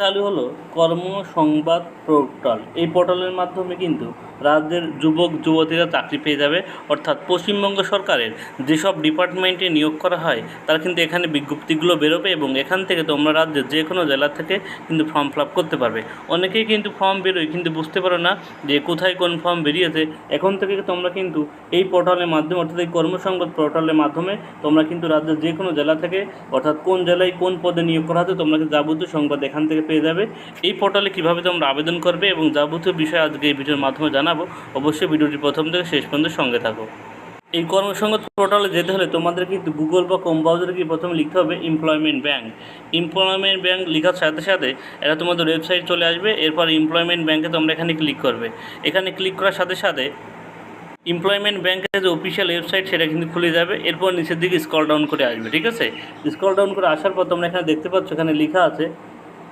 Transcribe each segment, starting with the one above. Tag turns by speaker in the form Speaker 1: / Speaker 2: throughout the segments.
Speaker 1: চালু হলো কর্মসংবাদ পোর্টাল। এই পোর্টালের মাধ্যমে কিন্তু রাজ্যের যুবক, যুবতীরা চাকরি পেয়ে যাবে। অর্থাৎ পশ্চিমবঙ্গ সরকারের যেসব ডিপার্টমেন্টে নিয়োগ করা হয়, তার কিন্তু এখানে বিজ্ঞপ্তিগুলো বেরোবে এবং এখান থেকে তোমরা রাজ্যের যে কোনো জেলা থেকে কিন্তু ফর্ম ফিল করতে পারবে। অনেকেই কিন্তু ফর্ম বেরোয়, কিন্তু বুঝতে পারো না যে কোথায় কোন ফর্ম বেরিয়েছে। এখন থেকে তোমরা কিন্তু এই পোর্টালের মাধ্যমে, অর্থাৎ এই কর্মসংবাদ পোর্টালের মাধ্যমে তোমরা কিন্তু রাজ্যের যে কোনো জেলা থেকে, অর্থাৎ কোন জেলায় কোন পদে নিয়োগ করা হচ্ছে, তোমরা যাবতীয় সংবাদ এখান থেকে পেয়ে যাবে। এই পোর্টালে কীভাবে তোমরা আবেদন করবে এবং যাবতীয় বিষয় আজকে এই ভিডিওর মাধ্যমে জানাব, অবশ্যই ভিডিওটি প্রথম থেকে শেষ পর্যন্ত সঙ্গে থাকো। এই কর্মসংবাদ পোর্টালে যেতে হলে তোমাদের কিন্তু গুগল বা কম ব্রাউজারে গিয়ে প্রথমে লিখতে হবে এমপ্লয়মেন্ট ব্যাঙ্ক এমপ্লয়মেন্ট ব্যাঙ্ক লেখার সাথে সাথে এটা তোমাদের ওয়েবসাইট চলে আসবে, এরপর এমপ্লয়মেন্ট ব্যাঙ্কে তোমরা এখানে ক্লিক করবে। এখানে ক্লিক করার সাথে সাথে এমপ্লয়মেন্ট ব্যাঙ্কের যে অফিসিয়াল ওয়েবসাইট সেটা কিন্তু খুলে যাবে, এরপর নিচের দিকে স্ক্রল ডাউন করে আসবে, ঠিক আছে? স্ক্রল ডাউন করে আসার পর তোমরা এখানে দেখতে পাচ্ছ, এখানে লেখা আছে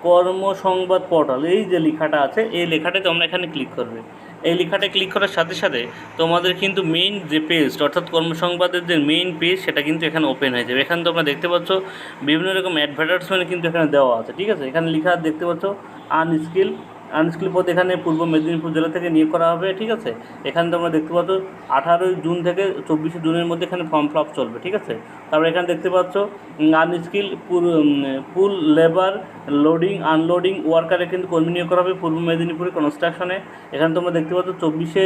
Speaker 1: কর্মসংবাদ পোর্টাল এই যে লেখাটা আছে, এই লেখাটায় তোমরা এখানে ক্লিক করবে। এই লেখাটা ক্লিক করার সাথে সাথে তোমাদের কিন্তু মেইন যে পেজ অর্থাৎ কর্মসংবাদের যে মেইন পেজ সেটা কিন্তু এখানে ওপেন হয়ে যাবে। এখানে তোমরা দেখতে পাচ্ছ, বিভিন্ন রকম অ্যাডভার্টাইজমেন্ট কিন্তু এখানে দেওয়া আছে, ঠিক আছে? এখানে লেখা দেখতে পাচ্ছ আনস্কিল আনস্কিল পদ এখানে পূর্ব মেদিনীপুর জেলা থেকে নিয়োগ করা হবে, ঠিক আছে? এখানে তোমরা দেখতে পাচ্ছ, আঠারোই জুন থেকে চব্বিশে জুনের মধ্যে এখানে ফর্ম ফিল আপ চলবে, ঠিক আছে? তারপরে এখানে দেখতে পাচ্ছ unskilled pool labour loading unloading ওয়ার্কারে কিন্তু কর্মী নিয়োগ করা হবে পূর্ব মেদিনীপুরে কনস্ট্রাকশনে এখানে তোমরা দেখতে পাচ্ছ, চব্বিশে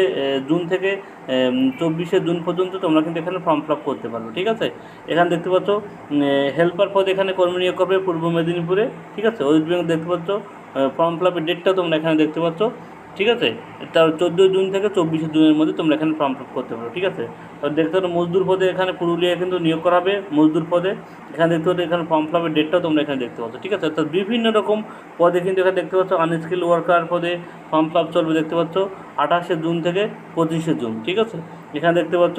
Speaker 1: জুন থেকে চব্বিশে জুন পর্যন্ত তোমরা কিন্তু এখানে ফর্ম ফিল করতে পারবে, ঠিক আছে? এখানে দেখতে পাচ্ছ হেল্পার পদ এখানে কর্মী নিয়োগ করবে পূর্ব মেদিনীপুরে, ঠিক আছে? ওয়েস্ট বেঙ্গল দেখতে পাচ্ছ ফর্ম ফিল আপের ডেটটা তোমরা এখানে দেখতে পাচ্ছ, ঠিক আছে? তার চোদ্দোই জুন থেকে চব্বিশে জুনের মধ্যে তোমরা এখানে ফর্ম ফিল করতে পারো, ঠিক আছে? তো দেখতে পাচ্ছ মজদুর পদে এখানে পুরুলিয়া কিন্তু নিয়োগ করা হবে, মজদুর পদে। এখানে দেখতে পাচ্ছ, এখানে ফর্ম ফিল আপের ডেটটাও তোমরা এখানে দেখতে পাচ্ছ, ঠিক আছে? অর্থাৎ বিভিন্ন রকম পদে কিন্তু এখানে দেখতে পাচ্ছ আনস্কিল ওয়ার্কার পদে ফর্ম ফিল আপ চলবে, দেখতে পাচ্ছ, আঠাশে জুন থেকে পঁচিশে জুন, ঠিক আছে? এখানে দেখতে পাচ্ছ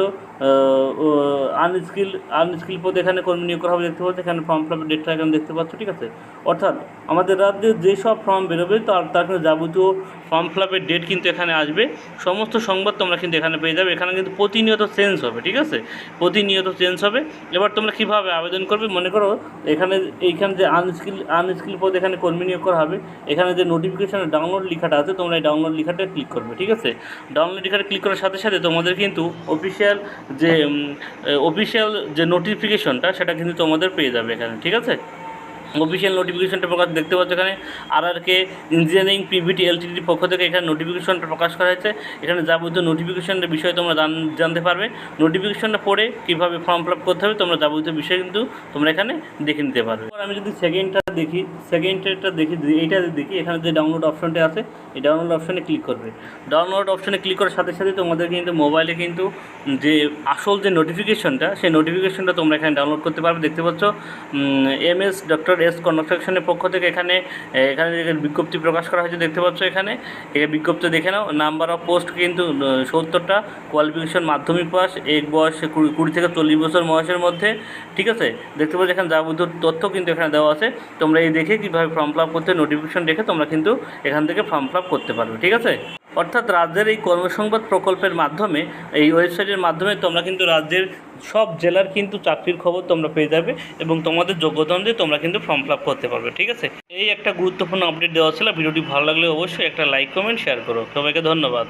Speaker 1: আনস্কিল আনস্কিল পদে এখানে কর্মী নিয়োগ করা হবে, দেখতে পাচ্ছ, এখানে ফর্ম ফিল আপের ডেটটা এখানে দেখতে পাচ্ছ, ঠিক আছে? অর্থাৎ আমাদের রাজ্যে যেসব ফর্ম বেরোবে, তার তার কিন্তু যাবতীয় ফর্ম ফিল আপের ডেট কিন্তু এখানে আসবে। সমস্ত সংবাদ তোমরা কিন্তু এখানে পেয়ে যাবে। এখানে কিন্তু প্রতিনিয়ত চেঞ্জ হবে, ঠিক আছে? প্রতিনিয়ত চেঞ্জ হবে। এবার তোমরা কীভাবে আবেদন করবে? মনে করো, এখানে এইখানে যে আনস্কিল আনস্কিল পদ এখানে কর্মী নিয়োগ করা হবে, এখানে যে নোটিফিকেশানের ডাউনলোড লেখাটা আছে, তোমরা এই ডাউনলোড লেখাটা ক্লিক করবে, ঠিক আছে? ডাউনলোড লেখাটা ক্লিক করার সাথে সাথে তোমাদের কিন্তু অফিসিয়াল যে অফিসিয়াল যে নোটিফিকেশনটা সেটা কিন্তু তোমাদের পেয়ে যাবে এখানে ঠিক আছে? অফিসিয়াল নোটিফিকেশনটা প্রকাশ দেখতে পাচ্ছ এখানে। আর আর কে ইঞ্জিনিয়ারিং পিভিটি এলটিডির পক্ষ থেকে এখানে নোটিফিকেশনটা প্রকাশ করা হয়েছে। এখানে যাবতীয় নোটিফিকেশনের বিষয়ে তোমরা জান- জানতে পারবে। নোটিফিকেশনটা পড়ে কীভাবে ফর্ম ফিল করতে হবে, তোমরা যাবতীয় বিষয় কিন্তু তোমরা এখানে দেখে নিতে পারবে। আমি যদি সেকেন্ডটা দেখি সেকেন্ডটা দেখি, এইটা দেখি এখানে যে ডাউনলোড অপশনটা আছে, এই ডাউনলোড অপশনে ক্লিক করবে। ডাউনলোড অপশনে ক্লিক করার সাথে সাথে তোমাদের কিন্তু মোবাইলে কিন্তু যে আসল যে নোটিফিকেশনটা সেই নোটিফিকেশনটা তোমরা এখানে ডাউনলোড করতে পারবে। দেখতে পাচ্ছ এম এস ডক্টর এস কনস্ট্রাকশনের পক্ষ থেকে এখানে এখানে বিজ্ঞপ্তি প্রকাশ করা হয়েছে, দেখতে পাচ্ছ এখানে। এই বিজ্ঞপ্তি দেখে নাও নাম্বার অফ পোস্ট কিন্তু সত্তরটা কোয়ালিফিকেশন মাধ্যমিক পাস এক বয়স কুড়ি কুড়ি থেকে চল্লিশ বছর বয়সের মধ্যে, ঠিক আছে? দেখতে পাচ্ছ এখানে যাবতীয় তথ্য কিন্তু এখানে দেওয়া আছে। তোমরা এই দেখে কীভাবে ফর্ম ফিল আপ করতে নোটিফিকেশন দেখে তোমরা কিন্তু এখান থেকে ফর্ম ফিল আপ করতে পারবে, ঠিক আছে? অর্থাৎ রাজ্যের এই কর্মসংবাদ প্রকল্পের মাধ্যমে, এই ওয়েবসাইটের মাধ্যমে তোমরা কিন্তু রাজ্যের সব জেলার কিন্তু চাকরির খবর তোমরা পেয়ে যাবে এবং তোমাদের যোগ্যতা অনুযায়ী তোমরা কিন্তু ফর্ম ফিল করতে পারবে, ঠিক আছে? এই একটা গুরুত্বপূর্ণ আপডেট দেওয়া ছিল, ভিডিওটি ভালো লাগলে অবশ্যই একটা লাইক কমেন্ট শেয়ার করো। সবাইকে ধন্যবাদ।